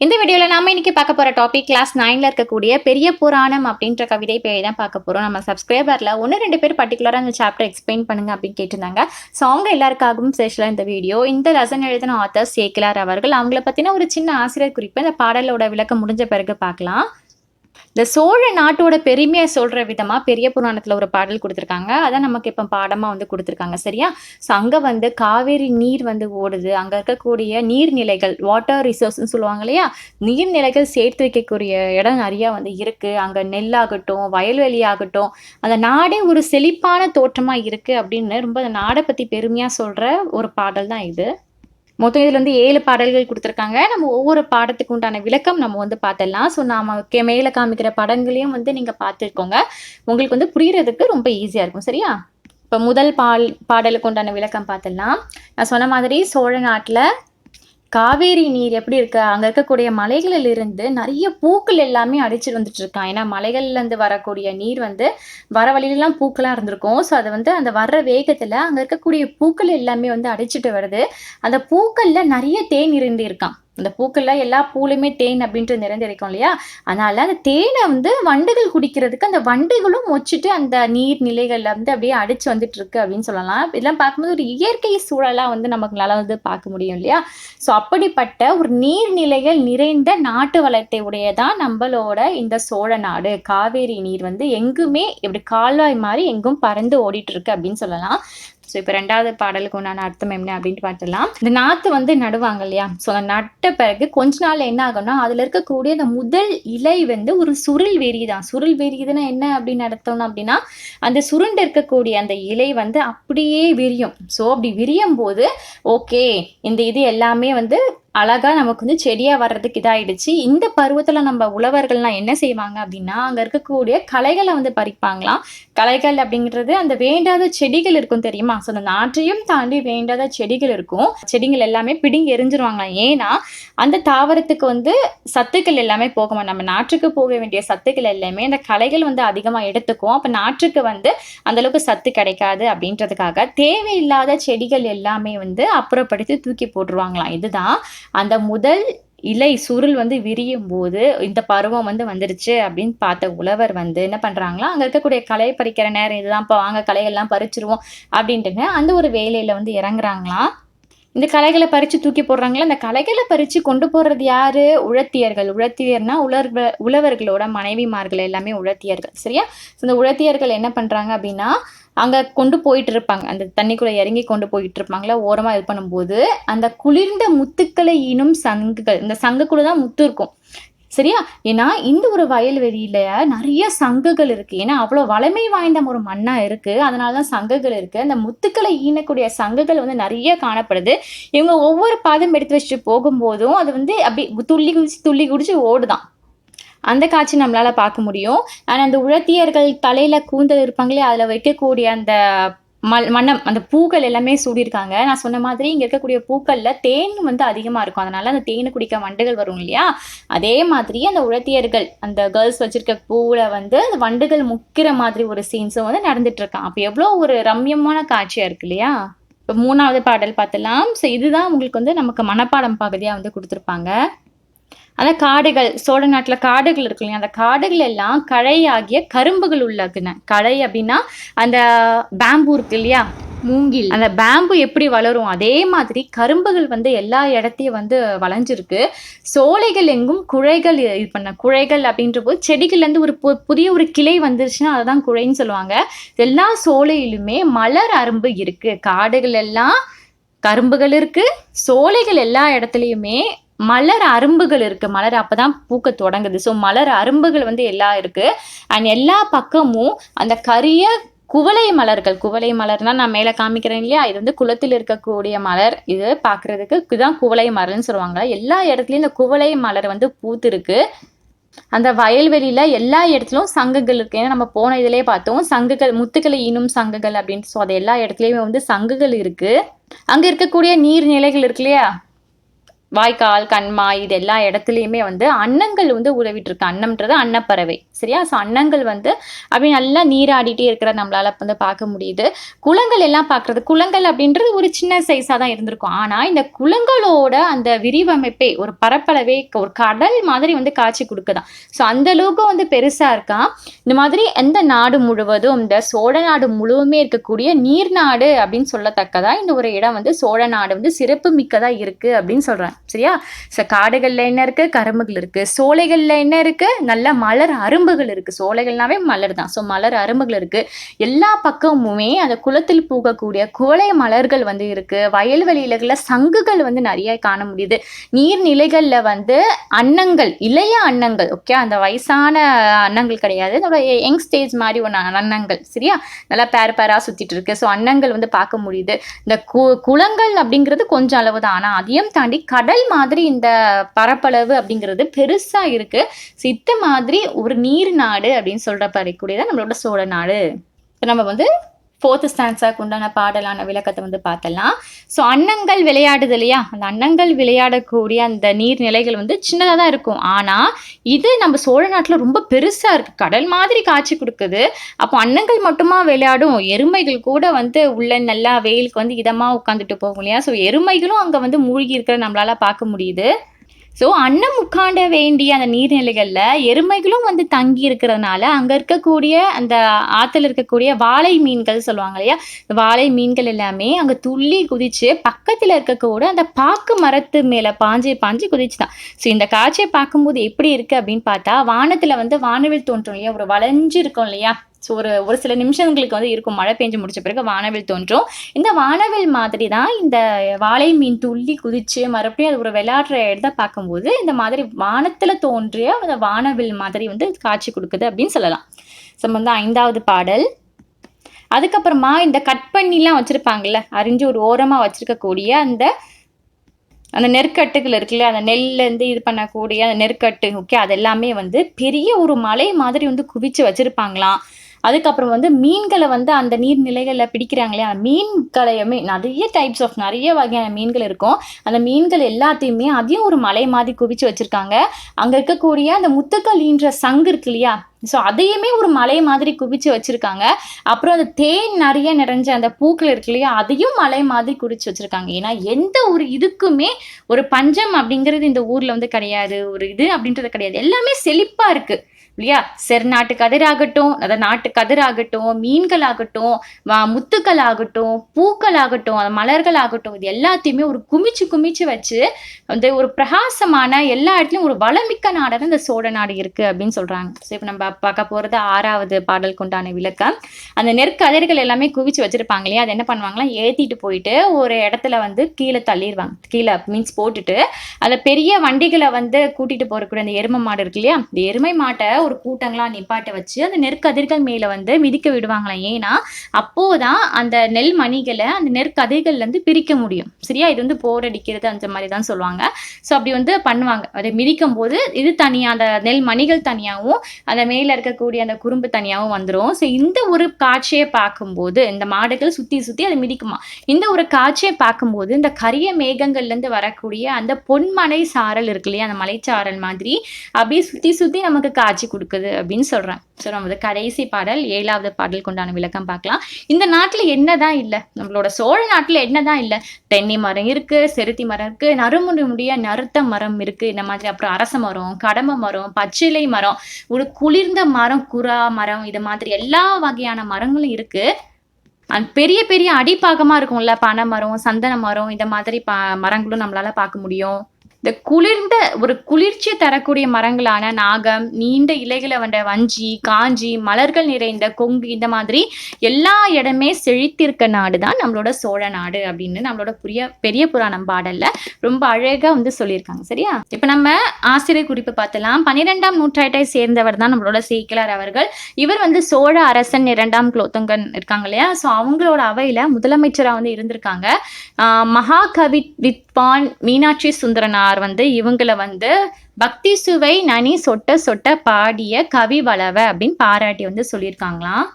இந்த வீடியோவில் நாம இன்றைக்கி பார்க்க போகிற டாபிக் கிளாஸ் நைனில் இருக்கக்கூடிய பெரிய புராணம் அப்படின்ற கவிதை பேரை தான் பார்க்க போகிறோம் நம்ம சப்ஸ்கிரைபரில் ஒன்று ரெண்டு பேர் பர்டிகுலராக அந்த சாப்டர் எக்ஸ்பிளைன் பண்ணுங்க அப்படின்னு கேட்டிருந்தாங்க. ஸோ அவங்க எல்லாருக்காகவும் ஸ்பெஷலாக இந்த வீடியோ இந்த லெசன் எழுதின ஆத்தர் சேக்கிலார் அவர்கள் அவங்கள பற்றின ஒரு சின்ன ஆசிரியர் குறிப்பு இந்த பாடலோட விளக்கம் முடிஞ்ச பிறகு பார்க்கலாம். இந்த சோழ நாட்டோட பெருமையை சொல்கிற விதமாக பெரிய புராணத்தில் ஒரு பாடல் கொடுத்துருக்காங்க. அதை நமக்கு இப்போ பாடமாக வந்து கொடுத்துருக்காங்க. சரியா? ஸோ அங்கே வந்து காவேரி நீர் வந்து ஓடுது. அங்கே இருக்கக்கூடிய நீர்நிலைகள் வாட்டர் ரிசோர்ஸ்னு சொல்லுவாங்க இல்லையா? நீர்நிலைகள் சேர்த்து வைக்கக்கூடிய இடம் நிறையா வந்து இருக்குது அங்கே நெல்லாகட்டும் வயல்வெளி ஆகட்டும் அந்த நாடே ஒரு செழிப்பான தோற்றமாக இருக்குது அப்படின்னு ரொம்ப அந்த நாடை பற்றி பெருமையாக சொல்கிற ஒரு பாடல் தான் இது. மொத்தம் இதில் வந்து ஏழு பாடல்கள் கொடுத்துருக்காங்க. நம்ம ஒவ்வொரு பாடத்துக்கு உண்டான விளக்கம் நம்ம வந்து பார்த்துடலாம் ஸோ நாம கே மேலே காமிக்கிற படங்களையும் வந்து நீங்கள் பார்த்துருக்கோங்க உங்களுக்கு வந்து புரியறதுக்கு ரொம்ப ஈஸியாக இருக்கும். சரியா? இப்போ முதல் பால் பாடலுக்கு உண்டான விளக்கம் பார்த்துடலாம் நான் சொன்ன மாதிரி சோழ நாட்டில் காவேரி நீர் எப்படி இருக்கு? அங்கே இருக்கக்கூடிய மலைகளில் இருந்து நிறைய பூக்கள் எல்லாமே அடிச்சுட்டு வந்துட்டு இருக்கான் ஏன்னா மலைகள்ல இருந்து வரக்கூடிய நீர் வந்து வர வழியிலலாம் பூக்களாக இருந்திருக்கும். ஸோ அது வந்து அந்த வர்ற வேகத்தில் அங்கே இருக்கக்கூடிய பூக்கள் எல்லாமே வந்து அடிச்சிட்டு வருது. அந்த பூக்கள்ல நிறைய தேன் இருந்து இருக்கான் அந்த பூக்கள்ல எல்லா பூலையுமே தேன் அப்படின்ட்டு நிறைந்திருக்கும் இல்லையா? அதனால அந்த தேனை வந்து வண்டுகள் குடிக்கிறதுக்கு அந்த வண்டுகளும் மொச்சிட்டு அந்த நீர் நிலைகள்ல வந்து அப்படியே அடிச்சு வந்துட்டு இருக்கு அப்படின்னு சொல்லலாம். இதெல்லாம் பார்க்கும்போது ஒரு இயற்கை சூழலா வந்து நமக்குனால வந்து பார்க்க முடியும் இல்லையா? ஸோ அப்படிப்பட்ட ஒரு நீர்நிலைகள் நிறைந்த நாட்டு வளத்தை உடையதான் நம்மளோட இந்த சோழ நாடு. காவேரி நீர் வந்து எங்குமே இப்படி கால்வாய் மாதிரி எங்கும் பறந்து ஓடிட்டு இருக்கு அப்படின்னு சொல்லலாம். ஸோ இப்போ ரெண்டாவது பாடலுக்கு உண்டான அர்த்தம் என்ன அப்படின்ட்டு பார்த்துலாம் இந்த நாற்று வந்து நடுவாங்க இல்லையா? ஸோ அந்த நட்ட பிறகு கொஞ்ச நாள் என்ன ஆகும்னா அதில் இருக்கக்கூடிய அந்த முதல் இலை வந்து ஒரு சுருள் வெறி தான் சுருள் வெறியுதுன்னா என்ன அப்படின்னு நடத்தணும் அப்படின்னா அந்த சுருண்டு இருக்கக்கூடிய அந்த இலை வந்து அப்படியே விரியும். ஸோ அப்படி விரியும் போது ஓகே இந்த இது எல்லாமே வந்து அழகாக நமக்கு வந்து செடியாக வர்றதுக்கு இதாகிடுச்சு இந்த பருவத்தில் நம்ம உழவர்கள்லாம் என்ன செய்வாங்க அப்படின்னா அங்கே இருக்கக்கூடிய களைகளை வந்து பறிப்பாங்களாம். களைகள் அப்படிங்கிறது அந்த வேண்டாத செடிகள் இருக்கும் தெரியுமா? ஸோ அந்த நாற்றையும் தாண்டி வேண்டாத செடிகள் இருக்கும். செடிகள் எல்லாமே பிடிங்கி எரிஞ்சிருவாங்களாம். ஏன்னா அந்த தாவரத்துக்கு வந்து சத்துக்கள் எல்லாமே போகுமா? நம்ம நாற்றுக்கு போக வேண்டிய சத்துக்கள் எல்லாமே அந்த களைகள் வந்து அதிகமாக எடுத்துக்கும். அப்போ நாற்றுக்கு வந்து அந்தளவுக்கு சத்து கிடைக்காது அப்படின்றதுக்காக தேவையில்லாத செடிகள் எல்லாமே வந்து அப்புறப்படுத்தி தூக்கி போட்டுருவாங்களாம். இதுதான் அந்த முதல் இலை சுருள் வந்து விரியும் போது இந்த பருவம் வந்து வந்துருச்சு அப்படின்னு பார்த்த உழவர் வந்து என்ன பண்ணுறாங்களா அங்கே இருக்கக்கூடிய களை பறிக்கிற நேரம் இதுதான் இப்போ வாங்க களையெல்லாம் பறிச்சிருவோம் அப்படின்ட்டுங்க அந்த ஒரு வேலையில் வந்து இறங்குறாங்களாம் இந்த கலைகளை பறித்து தூக்கி போடுறாங்களா. அந்த கலைகளை பறித்து கொண்டு போடுறது யார்? உழத்தியர்கள். உழத்தியர்னா உலர்வ உழவர்களோட மனைவிமார்கள் எல்லாமே உழத்தியர்கள். சரியா? இந்த உழத்தியர்கள் என்ன பண்றாங்க அப்படின்னா அங்கே கொண்டு போயிட்டு இருப்பாங்க அந்த தண்ணிக்குள்ளே இறங்கி கொண்டு போயிட்டு இருப்பாங்களா ஓரமாக இது பண்ணும்போது அந்த குளிர்ந்த முத்துக்களை ஈனும் சங்குகள். இந்த சங்குக்குள்ள தான் முத்து இருக்கும். சரியா? ஏன்னா இந்த ஒரு வயல்வெளியில நிறைய சங்குகள் இருக்கு. ஏன்னா அவ்வளோ வளமை வாய்ந்த ஒரு மண்ணா இருக்கு. அதனாலதான் சங்குகள் இருக்கு. அந்த முத்துக்களை ஈனக்கூடிய சங்குகள் வந்து நிறைய காணப்படுது. இவங்க ஒவ்வொரு பாதம் எடுத்து வச்சுட்டு போகும்போதும் அது வந்து அப்படி துள்ளி குடிச்சு துள்ளி குடிச்சு ஓடுதான். அந்த காட்சி நம்மளால் பார்க்க முடியும். ஆனால் அந்த உழத்தியர்கள் தலையில் கூந்தல் இருப்பாங்களே அதில் வைக்கக்கூடிய அந்த மல் மண்ணம் அந்த பூக்கள் எல்லாமே சூடியிருக்காங்க. நான் சொன்ன மாதிரி இங்கே இருக்கக்கூடிய பூக்களில் தேன் வந்து அதிகமாக இருக்கும். அதனால அந்த தேனை குடிக்க வண்டுகள் வரும் இல்லையா? அதே மாதிரி அந்த உழத்தியர்கள் அந்த கேர்ள்ஸ் வச்சுருக்க பூவில் வந்து அந்த வண்டுகள் முக்கிற மாதிரி ஒரு சீன்ஸும் வந்து நடந்துட்டுருக்கான் அப்போ எவ்வளோ ஒரு ரம்யமான காட்சியாக இருக்கு இல்லையா? இப்போ மூணாவது பாடல் பார்த்தலாம் ஸோ இதுதான் உங்களுக்கு வந்து நமக்கு மனப்பாடம் பகுதியாக வந்து கொடுத்துருப்பாங்க. அதான் காடுகள் சோழ நாட்டில் காடுகள் இருக்கு இல்லையா? அந்த காடுகள் எல்லாம் களை ஆகிய கரும்புகள் உள்ளதுன்னு களை அப்படின்னா அந்த பேம்பு இருக்கு இல்லையா? மூங்கில். அந்த பேம்பு எப்படி வளரும்? அதே மாதிரி கரும்புகள் வந்து எல்லா இடத்தையும் வந்து வளைஞ்சிருக்கு. சோலைகள் எங்கும் குழைகள் இது பண்ண குழைகள் அப்படின்ற போது செடிகள்லேருந்து ஒரு பு- புதிய ஒரு கிளை வந்துருச்சுன்னா அதை தான் குழைன்னு சொல்லுவாங்க. எல்லா சோலையிலுமே மலர் அரும்பு இருக்கு. காடுகள் எல்லாம் கரும்புகள் இருக்கு. சோலைகள் எல்லா இடத்துலையுமே மலர் அரும்புகள் இருக்கு. மலர் அப்பதான் பூக்க தொடங்குது. ஸோ மலர் அரும்புகள் வந்து எல்லாம் இருக்கு. அண்ட் எல்லா பக்கமும் அந்த கரிய குவளை மலர்கள். குவளை மலர்னா நான் மேலே காமிக்கிறேன் இல்லையா? இது வந்து குளத்தில் இருக்கக்கூடிய மலர். இது பார்க்குறதுக்கு இதுதான் குவளை மலர்னு சொல்லுவாங்க எல்லா இடத்துலையும் இந்த குவளை மலர் வந்து பூத்திருக்கு. அந்த வயல்வெளியில எல்லா இடத்துலயும் சங்குகள் இருக்கு. ஏன்னா நம்ம போன இதுலயே பார்த்தோம். சங்குகள் முத்துக்களை ஈனும் சங்குகள் அப்படின்னு. ஸோ அது எல்லா இடத்துலயுமே வந்து சங்குகள் இருக்கு. அங்க இருக்கக்கூடிய நீர்நிலைகள் இருக்கு இல்லையா? வாய்க்கால் கண்மாய் இது எல்லா இடத்துலையுமே வந்து அன்னங்கள் வந்து உதவிட்டு இருக்கு அன்னம்ன்றது அன்னப்பறவை. சரியா? ஸோ அன்னங்கள் வந்து அப்படி நல்லா நீராடிட்டே இருக்கிற நம்மளால வந்து பார்க்க முடியுது. குளங்கள் எல்லாம் பார்க்கறது குளங்கள் அப்படின்றது ஒரு சின்ன சைஸாக தான் இருந்திருக்கும். ஆனால் இந்த குளங்களோட அந்த விரிவமைப்பே ஒரு பரப்பளவே ஒரு கடல் மாதிரி வந்து காட்சி கொடுக்குதான். ஸோ அந்த அளவுக்கு வந்து பெருசாக இருக்கா? இந்த மாதிரி எந்த நாடு முழுவதும் இந்த சோழ நாடு முழுவதுமே இருக்கக்கூடிய நீர்நாடு அப்படின்னு சொல்லத்தக்கதா? இந்த ஒரு இடம் வந்து சோழ நாடு வந்து சிறப்பு மிக்கதா இருக்கு அப்படின்னு சொல்றேன். சரியா? ஸோ காடுகளில் என்ன இருக்கு? கரும்புகள் இருக்கு. சோலைகளில் என்ன இருக்கு? நல்ல மலர் அரும்புகள் இருக்கு. சோலைகள்னாவே மலர் தான். ஸோ மலர் அரும்புகள் இருக்கு. எல்லா பக்கமுமே அந்த குளத்தில் பூக்கக்கூடிய குவளை மலர்கள் வந்து இருக்கு. வயல்வெளியில சங்குகள் வந்து நிறைய காண முடியுது. நீர்நிலைகளில் வந்து அன்னங்கள் இளைய அன்னங்கள். ஓகே? அந்த வயசான அன்னங்கள் கிடையாது. அதோட யங் ஸ்டேஜ் மாதிரி ஒன்று அன்னங்கள். சரியா? நல்லா பேர் பேராக சுற்றிட்டு இருக்கு. ஸோ அன்னங்கள் வந்து பார்க்க முடியுது. இந்த கு குளங்கள் அப்படிங்கிறது கொஞ்சம் அளவு தான். ஆனால் அதையும் தாண்டி கடல் கடல் மாதிரி இந்த பரப்பளவு அப்படிங்கிறது பெருசா இருக்கு. சித்த மாதிரி ஒரு நீர் நாடு அப்படின்னு சொல்ற பறக்கூடியதான் நம்மளோட சோழ நாடு. இப்போ நம்ம வந்து ஃபோர்த்து ஸ்டான்ஸாக உண்டான பாடலான விளக்கத்தை வந்து பார்த்தலாம் ஸோ அன்னங்கள் விளையாடுது இல்லையா? அந்த அன்னங்கள் விளையாடக்கூடிய அந்த நீர்நிலைகள் வந்து சின்னதாக தான் இருக்கும். ஆனால் இது நம்ம சோழ நாட்டில் ரொம்ப பெருசாக இருக்குது கடல் மாதிரி காட்சி கொடுக்குது. அப்போ அன்னங்கள் மட்டுமா விளையாடும்? எருமைகள் கூட வந்து உள்ள நல்லா வெயிலுக்கு வந்து இதமாக உட்காந்துட்டு போகும் இல்லையா? ஸோ எருமைகளும் அங்கே வந்து மூழ்கி இருக்கிற நம்மளால் பார்க்க முடியுது. ஸோ அன்னம் உட்காண்ட வேண்டிய அந்த நீர்நிலைகளில் எருமைகளும் வந்து தங்கி இருக்கிறதுனால அங்கே இருக்கக்கூடிய அந்த ஆற்றுல இருக்கக்கூடிய வாழை மீன்கள் சொல்லுவாங்க இல்லையா? வாழை மீன்கள் எல்லாமே அங்கே துள்ளி குதிச்சு பக்கத்தில் இருக்கக்கூட அந்த பாக்கு மரத்து மேலே பாஞ்சு பாஞ்சு குதிச்சு தான் ஸோ இந்த காட்சியை பார்க்கும்போது எப்படி இருக்குது அப்படின்னு பார்த்தா வானத்தில் வந்து வானவில் தோன்றும் இல்லையா? ஒரு வளைஞ்சு இருக்கும் இல்லையா? ஸோ ஒரு ஒரு சில நிமிஷங்களுக்கு வந்து இருக்கும். மழை பெஞ்சு முடிச்ச பிறகு வானவில் தோன்றும். இந்த வானவில் மாதிரி தான் இந்த வாழை மீன் துள்ளி குதிச்சு மறுபடியும் அது ஒரு விளையாடுற இடத்த பார்க்கும்போது இந்த மாதிரி வானத்தில் தோன்றிய அந்த வானவில் மாதிரி வந்து காட்சி கொடுக்குது அப்படின்னு சொல்லலாம். ஸோ வந்து ஐந்தாவது பாடல். அதுக்கப்புறமா இந்த கட் பண்ணிலாம் வச்சுருப்பாங்கல்ல அரிஞ்சு ஒரு ஓரமாக வச்சுருக்கக்கூடிய அந்த அந்த நெற்கட்டுகள் இருக்குல்ல அந்த நெல்லேருந்து இது பண்ணக்கூடிய அந்த நெற்கட்டு ஓகே அது எல்லாமே வந்து பெரிய ஒரு மலை மாதிரி வந்து குவிச்சு வச்சுருப்பாங்களாம். அதுக்கப்புறம் வந்து மீன்களை வந்து அந்த நீர்நிலைகளில் பிடிக்கிறாங்க இல்லையா? மீன்களையுமே நிறைய டைப்ஸ் ஆஃப் நிறைய வகையான மீன்கள் இருக்கும். அந்த மீன்கள் எல்லாத்தையுமே அதையும் ஒரு மலை மாதிரி குவிச்சு வச்சுருக்காங்க. அங்கே இருக்கக்கூடிய அந்த முத்துக்கள் ஈன்ற சங்கு இருக்கு இல்லையா? ஸோ அதையுமே ஒரு மலை மாதிரி குவிச்சு வச்சுருக்காங்க. அப்புறம் அந்த தேன் நிறைய நிறைஞ்ச அந்த பூக்கள் இருக்கு இல்லையா? அதையும் மலை மாதிரி குடிச்சு வச்சுருக்காங்க. ஏன்னா எந்த ஒரு இதுக்குமே ஒரு பஞ்சம் அப்படிங்கிறது இந்த ஊரில் வந்து கிடையாது. ஒரு இது அப்படின்றது கிடையாது. எல்லாமே செழிப்பாக இருக்குது இல்லையா? செர் நாட்டு கதிராகட்டும் அதாவது நாட்டு கதிராகட்டும் மீன்கள் ஆகட்டும் முத்துக்கள் ஆகட்டும் பூக்கள் ஆகட்டும் மலர்கள் ஆகட்டும் இது எல்லாத்தையுமே ஒரு குமிச்சு குமிச்சு வச்சு அந்த ஒரு பிரகாசமான எல்லா இடத்துலையும் ஒரு வளமிக்க நாடாக இந்த சோழ நாடு இருக்கு அப்படின்னு சொல்றாங்க. ஸோ இப்போ நம்ம பார்க்க போறது ஆறாவது பாடல் கொண்டான விளக்கம். அந்த நெற்கதிர்கள் எல்லாமே குவிச்சு வச்சிருப்பாங்க இல்லையா? அது என்ன பண்ணுவாங்கன்னா ஏற்றிட்டு போயிட்டு ஒரு இடத்துல வந்து கீழே தள்ளிடுவாங்க கீழே மீன்ஸ் போட்டுட்டு அதில் பெரிய வண்டிகளை வந்து கூட்டிட்டு போறக்கூடிய அந்த எருமை மாடு இருக்கு இல்லையா? இந்த எருமை மாட்டை ஒரு கூட்டங்களா நிப்பாட்ட வச்சு அந்த நெற்கதிர்கள் மேல வந்து மிதிக்க விடுவாங்களாம். ஏன்னா அப்போதான் அந்த நெல் மணிகளை அந்த நெற்கதிர்கள்ல இருந்து பிரிக்க முடியும். சரியா? இது வந்து போர் அடிக்கிறது அந்த மாதிரி தான் சொல்லுவாங்க. ஸோ அப்படி வந்து பண்ணுவாங்க. அதை மிதிக்கும் போது இது தனியாக அந்த நெல் மணிகள் தனியாகவும் அந்த மேல இருக்கக்கூடிய அந்த குறும்பு தனியாகவும் வந்துடும் ஸோ இந்த ஒரு காட்சியை பார்க்கும்போது இந்த மாடுகள் சுற்றி சுத்தி அதை மிதிக்குமா? இந்த ஒரு காட்சியை பார்க்கும்போது இந்த கரிய மேகங்கள்ல இருந்து வரக்கூடிய அந்த பொன்மலை சாரல் இருக்கு இல்லையா? அந்த மலைச்சாரல் மாதிரி அப்படியே சுத்தி சுத்தி நமக்கு காட்சி கொடுக்குது அப்படின்னு சொல்கிறேன் ஸோ நம்ம கடைசி பாடல் ஏழாவது பாடல் கொண்டான விளக்கம் பார்க்கலாம். இந்த நாட்டில் என்னதான் இல்லை? நம்மளோட சோழ நாட்டில் என்னதான் இல்லை? தென்னை மரம் இருக்குது செருத்தி மரம் இருக்குது நறுமுடி முடிய நறுத்த மரம் இருக்குது இந்த மாதிரி அப்புறம் அரச மரம் கடம்ப மரம் பச்சிலை மரம் ஒரு குளிர்ந்த மரம் குரா மரம் இது மாதிரி எல்லா வகையான மரங்களும் இருக்குது அண்ட் பெரிய பெரிய அடிப்பாகமாக இருக்கும்ல? பனை மரம் சந்தன மரம் இந்த மாதிரி ப மரங்களும் நம்மளால் பார்க்க முடியும். இந்த குளிர்ந்த ஒரு குளிர்ச்சி தரக்கூடிய மரங்களான நாகம் நீண்ட இலைகளை வந்த வஞ்சி காஞ்சி மலர்கள் நிறைந்த கொங்கு இந்த மாதிரி எல்லா இடமே செழித்திருக்க நாடு தான் நம்மளோட சோழ நாடு அப்படின்னு நம்மளோட புரிய பெரிய புராணம் பாடல்ல ரொம்ப அழகா வந்து சொல்லியிருக்காங்க. சரியா? இப்போ நம்ம ஆசிரியர் குறிப்பு பார்த்தலாம். பன்னிரெண்டாம் நூற்றாண்டை சேர்ந்தவர் தான் நம்மளோட சேக்கிலார் அவர்கள். இவர் வந்து சோழ அரசன் இரண்டாம் குலோத்துங்கன் இருக்காங்க இல்லையா? ஸோ அவங்களோட அவையில முதலமைச்சராக வந்து இருந்திருக்காங்க. மகாகவி வித்வான் மீனாட்சி சுந்தரனார் நாயனார் வந்து இவங்களை வந்து பக்தி சுவை நனி சொட்ட சொட்ட பாடிய கவி வளவ அப்படின்னு பாராட்டி வந்து சொல்லியிருக்காங்களாம்.